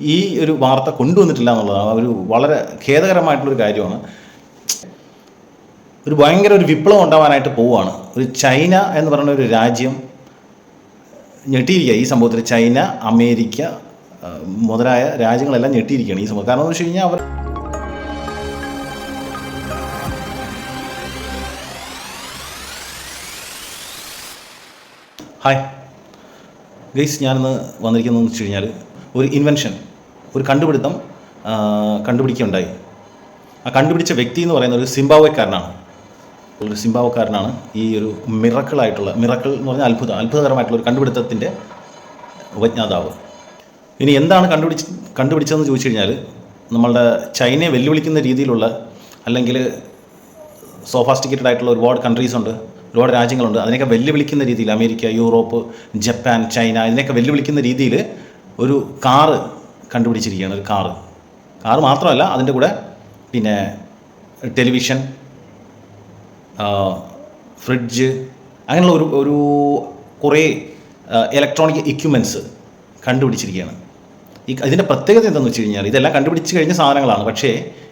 ഈ ഒരു വാർത്ത കൊണ്ടുവന്നിട്ടില്ല എന്നുള്ളതാണ്. ഒരു വളരെ ഖേദകരമായിട്ടുള്ളൊരു കാര്യമാണ്. ഒരു ഭയങ്കര ഒരു വിപ്ലവം ഉണ്ടാവാനായിട്ട് പോവുകയാണ്. ഒരു ചൈന എന്ന് പറയുന്ന ഒരു രാജ്യം ഞെട്ടിയിരിക്കുക. ഈ സംഭവത്തിൽ ചൈന അമേരിക്ക മുതലായ രാജ്യങ്ങളെല്ലാം ഞെട്ടിയിരിക്കുകയാണ് ഈ സംഭവം. കാരണം എന്ന് വെച്ച് കഴിഞ്ഞാൽ അവർ ഹായ്. ഗൈസ് ഞാനിന്ന് വന്നിരിക്കുന്നതെന്ന് വെച്ച് കഴിഞ്ഞാൽ ഒരു ഇൻവെൻഷൻ ഒരു കണ്ടുപിടുത്തം കണ്ടുപിടിക്കുകയുണ്ടായി. ആ കണ്ടുപിടിച്ച വ്യക്തി എന്ന് പറയുന്നത് ഒരു സിംബാവക്കാരനാണ് ഒരു സിംബാവക്കാരനാണ് ഈ ഒരു മിറക്കിളായിട്ടുള്ള മിറക്കിൾ എന്ന് പറഞ്ഞാൽ അത്ഭുതം അത്ഭുതകരമായിട്ടുള്ള ഒരു കണ്ടുപിടുത്തത്തിന്റെ ഉപജ്ഞാതാവ്. ഇനി എന്താണ് കണ്ടുപിടിച്ച് കണ്ടുപിടിച്ചതെന്ന് ചോദിച്ചു കഴിഞ്ഞാൽ നമ്മളുടെ ചൈനയെ വെല്ലുവിളിക്കുന്ന രീതിയിലുള്ള അല്ലെങ്കിൽ സോഫാസ്റ്റിക്കേറ്റഡ് ആയിട്ടുള്ള ഒരുപാട് കൺട്രീസ് ഉണ്ട് ഒരുപാട് രാജ്യങ്ങളുണ്ട്. അതിനെയൊക്കെ വെല്ലുവിളിക്കുന്ന രീതിയിൽ അമേരിക്ക യൂറോപ്പ് ജപ്പാൻ ചൈന ഇതിനെയൊക്കെ വെല്ലുവിളിക്കുന്ന രീതിയിൽ ഒരു കാറ് കണ്ടുപിടിച്ചിരിക്കുകയാണ് ഒരു കാറ്. കാറ് മാത്രമല്ല അതിന്റെ കൂടെ പിന്നെ ടെലിവിഷൻ ഫ്രിഡ്ജ് അങ്ങനെയുള്ള ഒരു ഒരു കുറേ ഇലക്ട്രോണിക് എക്യുപ്മെന്റ്സ് കണ്ടുപിടിച്ചിരിക്കുകയാണ്. ഈ ഇതിന്റെ പ്രത്യേകത എന്താണെന്ന് വെച്ച് കഴിഞ്ഞാൽ ഇതെല്ലാം കണ്ടുപിടിച്ച് കഴിഞ്ഞ സാധനങ്ങളാണ്. പക്ഷേ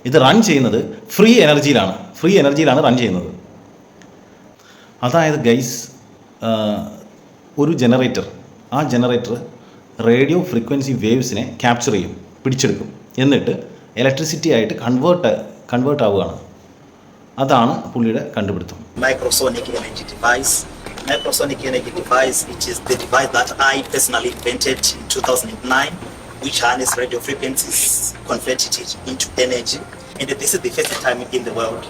ഇത് റൺ ചെയ്യുന്നത് ഫ്രീ എനർജിയിലാണ് ഫ്രീ എനർജിയിലാണ് റൺ ചെയ്യുന്നത്. അതായത് ഗൈസ് ഒരു ജനറേറ്റർ ആ ജനറേറ്റർ റേഡിയോ ഫ്രീക്വൻസി വേവ്സിനെ ക്യാപ്ചർ ചെയ്യും പിടിച്ചെടുക്കും എന്നിട്ട് ഇലക്ട്രിസിറ്റി ആയിട്ട് കൺവേർട്ട് കൺവേർട്ട് ആവുകയാണ് അതാണ് പുള്ളിയുടെ കണ്ടുപിടുത്തം microsonic energy device Microsonic energy device, it is the device that I personally invented in 2009, which harness radio frequencies, converted it into energy. And this is the first time in the world.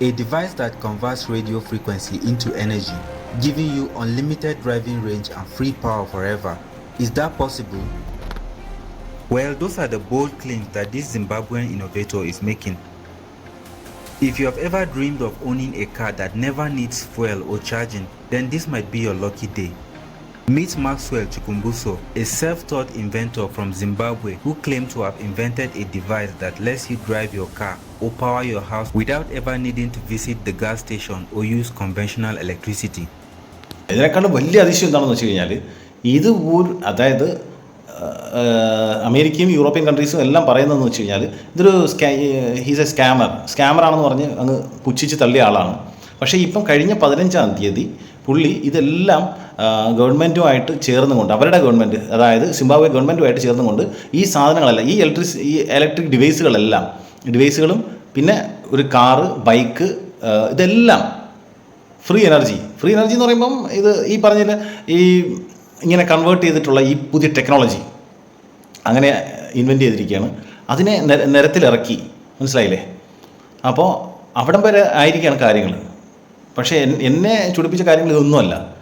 A device that converts radio frequency into energy, giving you unlimited driving range and free power forever. Is that possible? Well, those are the bold claims that this Zimbabwean innovator is making. If you have ever dreamed of owning a car that never needs fuel or charging, then this might be your lucky day. Meet Maxwell Chukumbuso, a self-taught inventor from Zimbabwe who claimed to have invented a device that lets you drive your car or power your house without ever needing to visit the gas station or use conventional electricity. ഇതിനേക്കാളും വലിയ അതിശയം എന്താണെന്ന് വെച്ച് കഴിഞ്ഞാൽ ഇത് അതായത് അമേരിക്കയും European കൺട്രീസും എല്ലാം പറയുന്നതെന്ന് വെച്ച് കഴിഞ്ഞാൽ ഇതൊരു സ്കാ ഹീസ് എ സ്കാമർ സ്കാമറാണെന്ന് പറഞ്ഞ് അങ്ങ് പുച്ഛിച്ച് തള്ളിയ ആളാണ്. പക്ഷേ ഇപ്പം കഴിഞ്ഞ പതിനഞ്ചാം തീയതി പുള്ളി ഇതെല്ലാം ഗവൺമെന്റുമായിട്ട് ചേർന്നുകൊണ്ട് അവരുടെ ഗവൺമെന്റ് അതായത് സിംബാബ്വെ ഗവൺമെന്റുമായിട്ട് ചേർന്നുകൊണ്ട് ഈ സാധനങ്ങളെല്ലാം ഈ ഇലക്ട്രിസ് ഈ ഇലക്ട്രിക് ഡിവൈസുകളെല്ലാം ഡിവൈസുകളും പിന്നെ ഒരു കാറ് ബൈക്ക് ഇതെല്ലാം ഫ്രീ എനർജി ഫ്രീ എനർജി എന്ന് പറയുമ്പം ഇത് ഈ പറഞ്ഞ ഈ ഇങ്ങനെ കൺവേർട്ട് ചെയ്തിട്ടുള്ള ഈ പുതിയ ടെക്നോളജി അങ്ങനെ ഇൻവെന്റ് ചെയ്തിരിക്കുകയാണ്. അതിനെ നിര- നിരത്തിലിറക്കി. മനസ്സിലായില്ലേ? അപ്പോൾ അവിടം വരെ ആയിരിക്കുകയാണ് കാര്യങ്ങൾ. പക്ഷേ എന്നെ ചുടിപ്പിച്ച കാര്യങ്ങൾ ഇതൊന്നുമല്ല.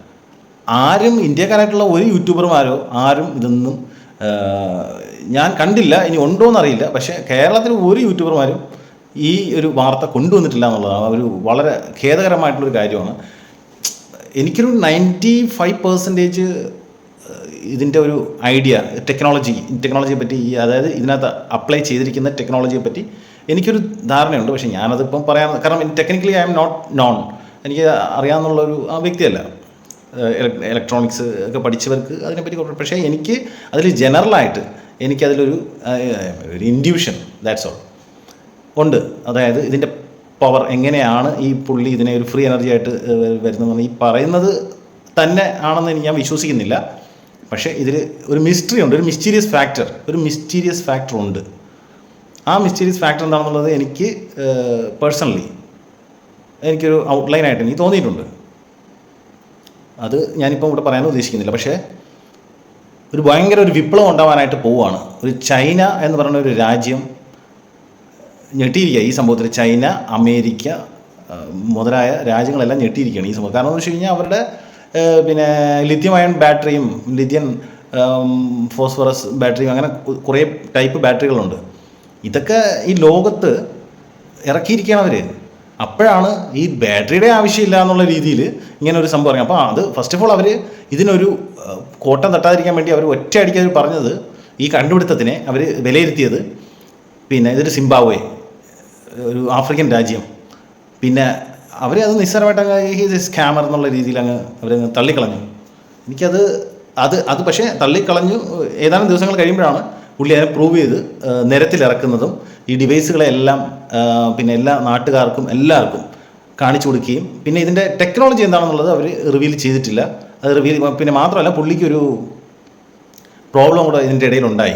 ആരും ഇന്ത്യക്കാരായിട്ടുള്ള ഒരു യൂട്യൂബർമാരോ ആരും ഇതൊന്നും ഞാൻ കണ്ടില്ല ഇനി ഉണ്ടോ എന്നറിയില്ല പക്ഷേ കേരളത്തിൽ ഒരു യൂട്യൂബർമാരും ഈ ഒരു വാർത്ത കൊണ്ടുവന്നിട്ടില്ല എന്നുള്ളതാണ്. ഒരു വളരെ ഖേദകരമായിട്ടുള്ളൊരു കാര്യമാണ്. എനിക്കൊരു നയന്റി ഫൈവ് പെർസെന്റേജ് ഇതിന്റെ ഒരു ഐഡിയ ടെക്നോളജി ടെക്നോളജിയെ പറ്റി ഈ അതായത് ഇതിനകത്ത് അപ്ലൈ ചെയ്തിരിക്കുന്ന ടെക്നോളജിയെ പറ്റി എനിക്കൊരു ധാരണയുണ്ട്. പക്ഷേ ഞാനതിപ്പം പറയാൻ കാരണം technically I'm not known എനിക്ക് അറിയാമെന്നുള്ളൊരു വ്യക്തിയല്ല. ഇലക്ട്രോണിക്സ് ഒക്കെ പഠിച്ചവർക്ക് അതിനെപ്പറ്റി പക്ഷേ എനിക്ക് അതിൽ ജനറലായിട്ട് എനിക്കതിലൊരു ഒരു ഇൻഡ്യൂഷൻ ദാറ്റ്സ് ഓൾ ഉണ്ട്. അതായത് ഇതിന്റെ പവർ എങ്ങനെയാണ് ഈ പുള്ളി ഇതിനെ ഒരു ഫ്രീ എനർജി ആയിട്ട് വരുന്നതെന്ന്. ഈ പറയുന്നത് തന്നെ ആണെന്ന് ഞാൻ വിശ്വസിക്കുന്നില്ല. പക്ഷേ ഇതിൽ ഒരു മിസ്റ്ററി ഉണ്ട് ഒരു മിസ്റ്റീരിയസ് ഫാക്ടർ ഒരു മിസ്റ്റീരിയസ് ഫാക്ടർ ഉണ്ട്. ആ മിസ്റ്റീരിയസ് ഫാക്ടർ എന്താണെന്നുള്ളത് എനിക്ക് പേഴ്സണലി എനിക്കൊരു ഔട്ട്ലൈനായിട്ട് എനിക്ക് തോന്നിയിട്ടുണ്ട്. അത് ഞാനിപ്പോൾ ഇവിടെ പറയാൻ ഉദ്ദേശിക്കുന്നില്ല. പക്ഷേ ഒരു ഭയങ്കര ഒരു വിപ്ലവം ഉണ്ടാവാനായിട്ട് പോവുകയാണ് ഒരു ചൈന എന്ന് പറയുന്ന ഒരു രാജ്യം ഞെട്ടിയിരിക്കുക ഈ സംഭവത്തിൽ ചൈന അമേരിക്ക മുതലായ രാജ്യങ്ങളെല്ലാം ഞെട്ടിയിരിക്കുകയാണ് ഈ സംഭവം. കാരണം എന്ന് വെച്ച് കഴിഞ്ഞാൽ അവരുടെ പിന്നെ ലിഥിയം അയൺ ബാറ്ററിയും ലിഥിയൻ ഫോസ്ഫറസ് ബാറ്ററിയും അങ്ങനെ കുറേ ടൈപ്പ് ബാറ്ററികളുണ്ട് ഇതൊക്കെ ഈ ലോകത്ത് ഇറക്കിയിരിക്കുകയാണ് അവർ അപ്പോഴാണ് ഈ ബാറ്ററിയുടെ ആവശ്യമില്ല എന്നുള്ള രീതിയിൽ ഇങ്ങനെ ഒരു സംഭവം ഇറങ്ങി. അപ്പോൾ അത് ഫസ്റ്റ് ഓഫ് ഓൾ അവർ ഇതിനൊരു കോട്ടം തട്ടാതിരിക്കാൻ വേണ്ടി അവർ ഒറ്റയടിക്ക് അവർ പറഞ്ഞത് ഈ കണ്ടുപിടുത്തത്തിനെ അവർ വിലയിരുത്തിയത് പിന്നെ ഇതൊരു സിംബാബ്വെ ഒരു ആഫ്രിക്കൻ രാജ്യം. പിന്നെ അവരെ അത് നിസ്സാരമായിട്ട് ഹീസ് സ്കാമർ എന്നുള്ള രീതിയിൽ അങ്ങ് അവർ തള്ളിക്കളഞ്ഞു. എനിക്കത് അത് അത് പക്ഷേ തള്ളിക്കളഞ്ഞു ഏതാനും ദിവസങ്ങൾ കഴിയുമ്പോഴാണ് പുള്ളി അതിനെ പ്രൂവ് ചെയ്ത് നിരത്തിലിറക്കുന്നതും ഈ ഡിവൈസുകളെല്ലാം പിന്നെ എല്ലാ നാട്ടുകാർക്കും എല്ലാവർക്കും കാണിച്ചു കൊടുക്കുകയും പിന്നെ ഇതിന്റെ ടെക്നോളജി എന്താണെന്നുള്ളത് അവർ റിവീൽ ചെയ്തിട്ടില്ല. അത് റിവീൽ പിന്നെ മാത്രമല്ല പുള്ളിക്കൊരു പ്രോബ്ലം കൂടെ ഇതിന്റെ ഇടയിലുണ്ടായി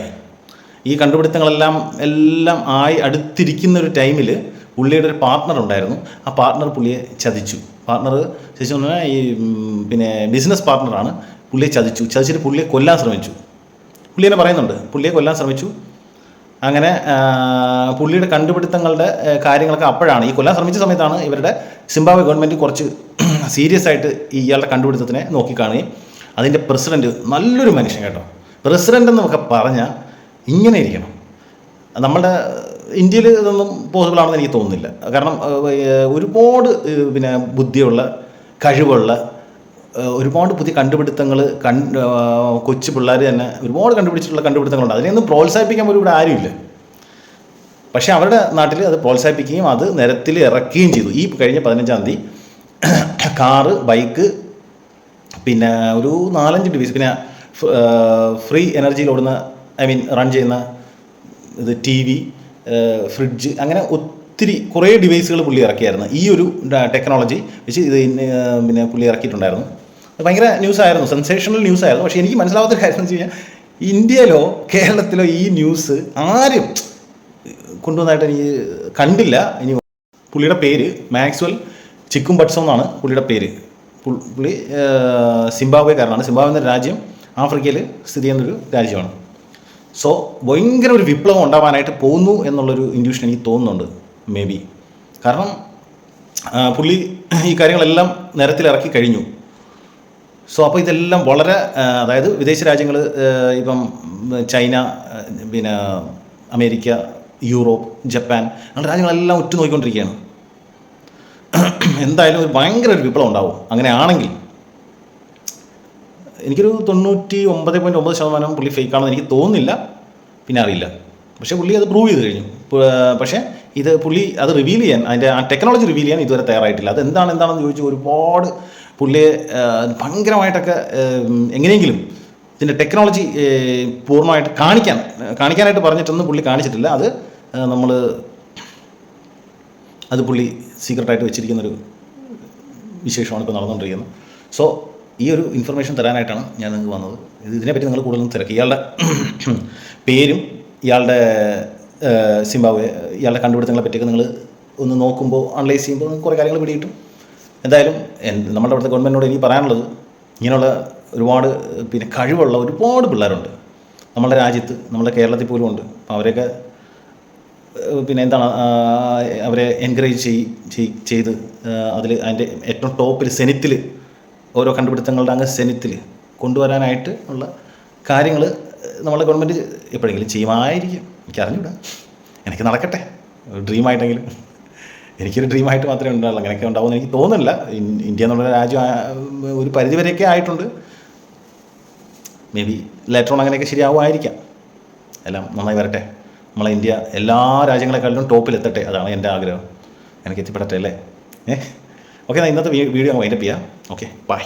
ഈ കണ്ടുപിടുത്തങ്ങളെല്ലാം എല്ലാം ആയി അടുത്തിരിക്കുന്ന ഒരു ടൈമിൽ പുള്ളിയുടെ ഒരു പാർട്ട്ണർ ഉണ്ടായിരുന്നു. ആ പാർട്ട്ണർ പുള്ളിയെ ചതിച്ചു. പാർട്ട്ണർ ചതിച്ചു എന്ന് പറഞ്ഞാൽ ഈ പിന്നെ ബിസിനസ് പാർട്ട്ണറാണ് പുള്ളിയെ ചതിച്ചു. ചതിച്ചിട്ട് പുള്ളിയെ കൊല്ലാൻ ശ്രമിച്ചു. പുള്ളി തന്നെ പറയുന്നുണ്ട്. പുള്ളിയെ കൊല്ലാൻ ശ്രമിച്ചു. അങ്ങനെ പുള്ളിയുടെ കണ്ടുപിടുത്തങ്ങളുടെ കാര്യങ്ങളൊക്കെ അപ്പോഴാണ്. ഈ കൊല്ലാൻ ശ്രമിച്ച സമയത്താണ് ഇവരുടെ സിംബാബ്വെ ഗവൺമെന്റ് കുറച്ച് സീരിയസ് ആയിട്ട് ഇയാളുടെ കണ്ടുപിടുത്തത്തിനെ നോക്കിക്കാണുകയും അതിന്റെ പ്രസിഡന്റ് നല്ലൊരു മനുഷ്യൻ കേട്ടോ. പ്രസിഡന്റ് എന്നൊക്കെ പറഞ്ഞാൽ ഇങ്ങനെ ഇരിക്കണം. നമ്മുടെ ഇന്ത്യയിൽ ഇതൊന്നും പോസിബിൾ ആണെന്ന് എനിക്ക് തോന്നുന്നില്ല. കാരണം ഒരുപാട് പിന്നെ ബുദ്ധിയുള്ള കഴിവുള്ള ഒരുപാട് പുതിയ കണ്ടുപിടുത്തങ്ങൾ ഏഹ്, കൊച്ചു പിള്ളേർ തന്നെ ഒരുപാട് കണ്ടുപിടിച്ചിട്ടുള്ള കണ്ടുപിടുത്തങ്ങളുണ്ട്. അതിനെയൊന്നും പ്രോത്സാഹിപ്പിക്കാൻ പോലും ഇവിടെ ആരുമില്ല. പക്ഷേ അവരുടെ നാട്ടിൽ അത് പ്രോത്സാഹിപ്പിക്കുകയും അത് നിരത്തിൽ ഇറക്കുകയും ചെയ്തു. ഈ കഴിഞ്ഞ പതിനഞ്ചാം തീയതി കാറ് ബൈക്ക് പിന്നെ ഒരു നാലഞ്ച് ഡിവിസ് പിന്നെ ഫ്രീ എനർജിയിൽ ഓടുന്ന ഐ മീൻ റൺ ചെയ്യുന്ന ഇത് ടി വി ഫ്രിഡ്ജ് അങ്ങനെ ഒത്തിരി കുറേ ഡിവൈസുകൾ പുള്ളി ഇറക്കിയായിരുന്നു. ഈ ഒരു ടെക്നോളജി വെച്ച് ഇത് പിന്നെ പുള്ളി ഇറക്കിയിട്ടുണ്ടായിരുന്നു. ഭയങ്കര ന്യൂസ് ആയിരുന്നു. സെൻസേഷണൽ ന്യൂസ് ആയിരുന്നു. പക്ഷേ എനിക്ക് മനസ്സിലാവാത്തൊരു കാര്യം എന്ന് വെച്ച് കഴിഞ്ഞാൽ ഇന്ത്യയിലോ കേരളത്തിലോ ഈ ന്യൂസ് ആരും കൊണ്ടുവന്നതായിട്ട് എനിക്ക് കണ്ടില്ല. ഇനി പുള്ളിയുടെ പേര് മാക്സ്വൽ ചിക്കും ബട്സോ എന്നാണ് പുള്ളിയുടെ പേര്. പുള്ളി സിംബാബ്വേക്കാരനാണ്. സിംബാബ്വെ എന്ന രാജ്യം ആഫ്രിക്കയിൽ സ്ഥിതി ചെയ്യുന്നൊരു രാജ്യമാണ്. സോ ഭയങ്കര ഒരു വിപ്ലവം ഉണ്ടാവാനായിട്ട് പോകുന്നു എന്നുള്ളൊരു ഇൻഡ്യൂഷൻ എനിക്ക് തോന്നുന്നുണ്ട് മേ ബി കാരണം പുള്ളി ഈ കാര്യങ്ങളെല്ലാം നിരത്തിലിറക്കി കഴിഞ്ഞു. സോ അപ്പോൾ ഇതെല്ലാം വളരെ അതായത് വിദേശ രാജ്യങ്ങൾ ഇപ്പം ചൈന പിന്നെ അമേരിക്ക യൂറോപ്പ് ജപ്പാൻ അങ്ങനെ രാജ്യങ്ങളെല്ലാം ഉറ്റുനോക്കിക്കൊണ്ടിരിക്കുകയാണ്. എന്തായാലും ഒരു ഭയങ്കര ഒരു വിപ്ലവം ഉണ്ടാവും. അങ്ങനെ ആണെങ്കിൽ എനിക്കൊരു തൊണ്ണൂറ്റി ഒമ്പത് പോയിന്റ് ഒമ്പത് ശതമാനം പുള്ളി ഫേക്കാണെന്ന് എനിക്ക് തോന്നുന്നില്ല. പിന്നെ അറിയില്ല. പക്ഷേ പുള്ളി അത് പ്രൂവ് ചെയ്ത് കഴിഞ്ഞു. പക്ഷേ ഇത് പുള്ളി അത് റിവീൽ ചെയ്യാൻ അതിന്റെ ആ ടെക്നോളജി റിവീൽ ചെയ്യാൻ ഇതുവരെ തയ്യാറായിട്ടില്ല. അത് എന്താണ് എന്താണെന്ന് ചോദിച്ചു ഒരുപാട് പുള്ളിയെ ഭയങ്കരമായിട്ടൊക്കെ എങ്ങനെയെങ്കിലും ഇതിന്റെ ടെക്നോളജി പൂർണമായിട്ട് കാണിക്കാൻ കാണിക്കാനായിട്ട് പറഞ്ഞിട്ടൊന്നും പുള്ളി കാണിച്ചിട്ടില്ല. അത് നമ്മൾ അത് പുള്ളി സീക്രട്ടായിട്ട് വെച്ചിരിക്കുന്നൊരു വിശേഷമാണ് ഇപ്പോൾ നടന്നുകൊണ്ടിരിക്കുന്നത്. സോ ഈ ഒരു ഇൻഫർമേഷൻ തരാനായിട്ടാണ് ഞാൻ നിങ്ങൾക്ക് വന്നത്. ഇത് ഇതിനെപ്പറ്റി നിങ്ങൾ കൂടുതലും തിരക്ക്. ഇയാളുടെ പേരും ഇയാളുടെ സിംബാബ്വെ ഇയാളുടെ കണ്ടുപിടുത്തങ്ങളെ പറ്റിയൊക്കെ നിങ്ങൾ ഒന്ന് നോക്കുമ്പോൾ അനലൈസ് ചെയ്യുമ്പോൾ നിങ്ങൾക്ക് കുറേ കാര്യങ്ങൾ പിടികിട്ടും. എന്തായാലും എന്ത് നമ്മുടെ അവിടുത്തെ ഗവൺമെന്റിനോട് എനിക്ക് പറയാനുള്ളത് ഇങ്ങനെയുള്ള ഒരുപാട് പിന്നെ കഴിവുള്ള ഒരുപാട് പിള്ളേരുണ്ട്. നമ്മുടെ രാജ്യത്ത് നമ്മുടെ കേരളത്തിൽ പോലും ഉണ്ട്. അപ്പോൾ അവരെയൊക്കെ പിന്നെ എന്താണ് അവരെ എൻകറേജ് ചെയ് ചെയ്- ചെയ്ത് അതിൽ അതിന്റെ ഏറ്റവും ടോപ്പിൽ സെനിത്തിൽ ഓരോ കണ്ടുപിടുത്തങ്ങളുടെ അങ്ങ് സെനിത്തിൽ കൊണ്ടുവരാനായിട്ട് ഉള്ള കാര്യങ്ങൾ നമ്മളെ ഗവൺമെന്റ് എപ്പോഴെങ്കിലും ചെയ്യുമായിരിക്കും. എനിക്ക് അറിഞ്ഞൂടാ. എനിക്ക് നടക്കട്ടെ. ഡ്രീമായിട്ടെങ്കിലും. എനിക്കൊരു ഡ്രീമായിട്ട് മാത്രമേ ഉണ്ടാവുള്ളൂ. അങ്ങനെയൊക്കെ ഉണ്ടാവുമെന്ന് എനിക്ക് തോന്നുന്നില്ല. ഇന്ത്യ എന്നുള്ള രാജ്യം ഒരു പരിധിവരെയൊക്കെ ആയിട്ടുണ്ട്. മേ ബി ലേറ്റർ ഓൺ അങ്ങനെയൊക്കെ ശരിയാവുമായിരിക്കാം. എല്ലാം നന്നായി വരട്ടെ. നമ്മളെ ഇന്ത്യ എല്ലാ രാജ്യങ്ങളെക്കാളിലും ടോപ്പിലെത്തട്ടെ അതാണ് എന്റെ ആഗ്രഹം. എനിക്ക് എത്തിപ്പെടട്ടെ അല്ലേ? ഏ ഓക്കെ എന്നാൽ ഇന്നത്തെ വീഡിയോ വൈൻഡപ്പ് ചെയ്യാം. Okay bye